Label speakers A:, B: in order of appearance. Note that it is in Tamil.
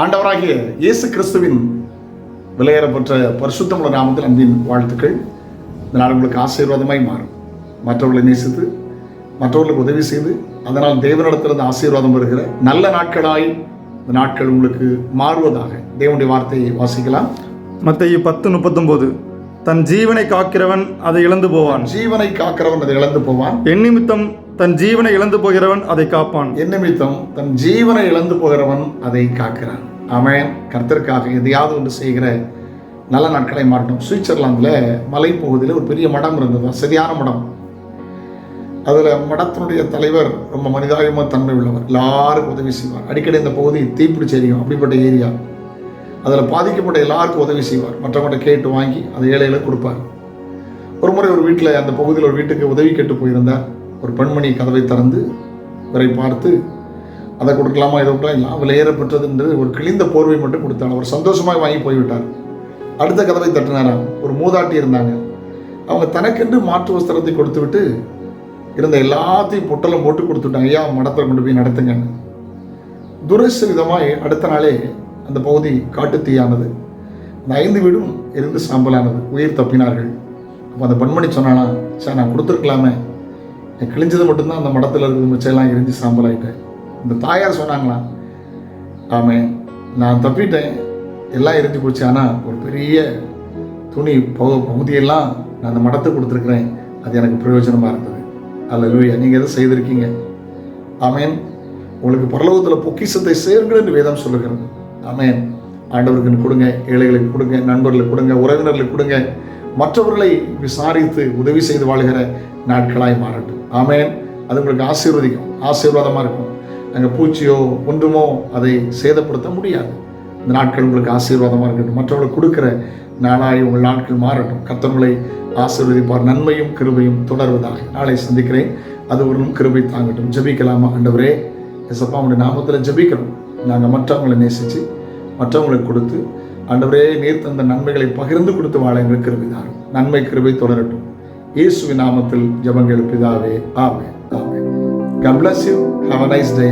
A: ஆண்டவராகிய இயேசு கிறிஸ்துவின் விலையேறப்பட்ட பரிசுத்தமுள்ள நாமத்தில் அன்பின் வாழ்த்துக்கள். இந்த நாள் உங்களுக்கு ஆசீர்வாதமாய் மாறும். மற்றவர்களை நேசித்து மற்றவர்களுக்கு உதவி செய்து அதனால் தேவனிடத்திலிருந்து ஆசீர்வாதம் வருகிற நல்ல நாட்களாய் இந்த நாட்கள் உங்களுக்கு மாறுவதாக தேவனுடைய வார்த்தையை வாசிக்கலாம்.
B: மத்தேயு பத்து முப்பத்தொம்போது தன் ஜீவனை காக்கிறவன் அதை இழந்து போவான்.
A: ஜீவனை காக்கிறவன் அதை இழந்து போவான்.
B: என் நிமித்தம் தன் ஜீவனை இழந்து போகிறவன் அதை காப்பான்.
A: என் நிமித்தம்? தன் ஜீவனை இழந்து போகிறவன் அதை காக்கிறான். அவன் கர்த்தருக்காக எதையாவது ஒன்று செய்கிற நல்ல நாட்களை மாறட்டும். சுவிட்சர்லாந்தில் மலைப்பகுதியில் ஒரு பெரிய மடம் இருந்தது. வசதியான மடம். அதில் மடத்தினுடைய தலைவர் ரொம்ப மனிதாயம தன்மை உள்ளவர். எல்லாருக்கும் உதவி செய்வார். அடிக்கடி இந்த பகுதி தீப்பிடிச்சு எரியும் அப்படிப்பட்ட ஏரியா. அதில் பாதிக்கப்பட்ட எல்லாருக்கும் உதவி செய்வார். மற்றவங்கள்ட்ட கேட்டு வாங்கி அதை ஏழைகளுக்கு கொடுப்பார். ஒரு முறை ஒரு வீட்டில் அந்த பகுதியில் ஒரு வீட்டுக்கு உதவி கேட்டு போயிருந்தார். ஒரு பெண்மணி கதவை திறந்து இவரை பார்த்து அதை கொடுக்கலாமா? இதை கொடுக்கலாம்? எல்லாம் விலையேறப்பட்டது என்று ஒரு கிழிந்த போர்வை மட்டும் கொடுத்தாள். அவர் சந்தோஷமாக வாங்கி போய்விட்டார். அடுத்த கதவை தட்டினாராம். ஒரு மூதாட்டி இருந்தாங்க. அவங்க தனக்கென்று மாற்று வஸ்திரத்தை கொடுத்து விட்டு இருந்த எல்லாத்தையும் பொட்டலம் போட்டு கொடுத்துட்டாங்க ஐயா மடத்தில் கொண்டு போய் நடத்துங்கன்னு. துரச அடுத்த நாளே அந்த பகுதி காட்டுத்தீயானது அந்த ஐந்து வீடும் எரிந்து சாம்பலானது. உயிர் தப்பினார்கள். அப்போ அந்த பெண்மணி சொன்னானா சார் நான் கொடுத்துருக்கலாமே. கிழிஞ்சது மட்டும்தான் அந்த மடத்தில் இருக்கிற மிச்சையெல்லாம் எரிஞ்சு சாம்பலாயிட்டேன் இந்த தாயார் சொன்னாங்களாம் ஆமே நான் தப்பிட்டேன். எல்லாம் எரிஞ்சு போச்சு. ஆனால் ஒரு பெரிய துணி பகு பகுதியெல்லாம் நான் அந்த மடத்தை கொடுத்துருக்குறேன். அது எனக்கு பிரயோஜனமாக இருந்தது. அல்ல லூயா நீங்கள் எதை செய்திருக்கீங்க? ஆமேன். உங்களுக்கு பரலோகத்தில் பொக்கிஷத்தை சேருங்கள் என்று வேதம் சொல்லுகிறது. ஆமேன். ஆண்டவருக்கு கொடுங்க ஏழைகளுக்கு கொடுங்க நண்பர்களுக்கு கொடுங்க உறவினர்களுக்கு கொடுங்க. மற்றவர்களை விசாரித்து உதவி செய்து வாழ்கிற நாட்களாய் மாறட்டும். ஆமேன். அது உங்களுக்கு ஆசீர்வதிக்கும் ஆசீர்வாதமாக இருக்கும். அங்கே பூச்சியோ ஒன்றுமோ அதை சேதப்படுத்த முடியாது. இந்த நாட்கள் உங்களுக்கு ஆசீர்வாதமாக இருக்கட்டும். மற்றவர்களுக்கு கொடுக்குற நாளாய் உங்கள் நாட்கள் மாறட்டும். கத்தவங்களை ஆசீர்வதிப்பார். நன்மையும் கிருபையும் தொடர்வதாக நாளை சந்திக்கிறேன். அது ஒரு கிருபை தாங்கட்டும். ஜெபிக்கலாமா ஆண்டவரே? எசப்பா உடைய நாமத்தில் ஜெபிக்கிறோம். நாங்கள் மற்றவங்களை நேசித்து மற்றவங்களுக்கு கொடுத்து ஆண்டவரே நீர் தந்த நன்மைகளை பகிர்ந்து கொடுத்து வாழ எங்களுக்கு கிருபிதாரும் நன்மை கிருபை தொடரட்டும். இயேசுவின் நாமத்தில் ஜபங்கள் பிதாவே ஆமே ஆமே God bless you. Have a nice day.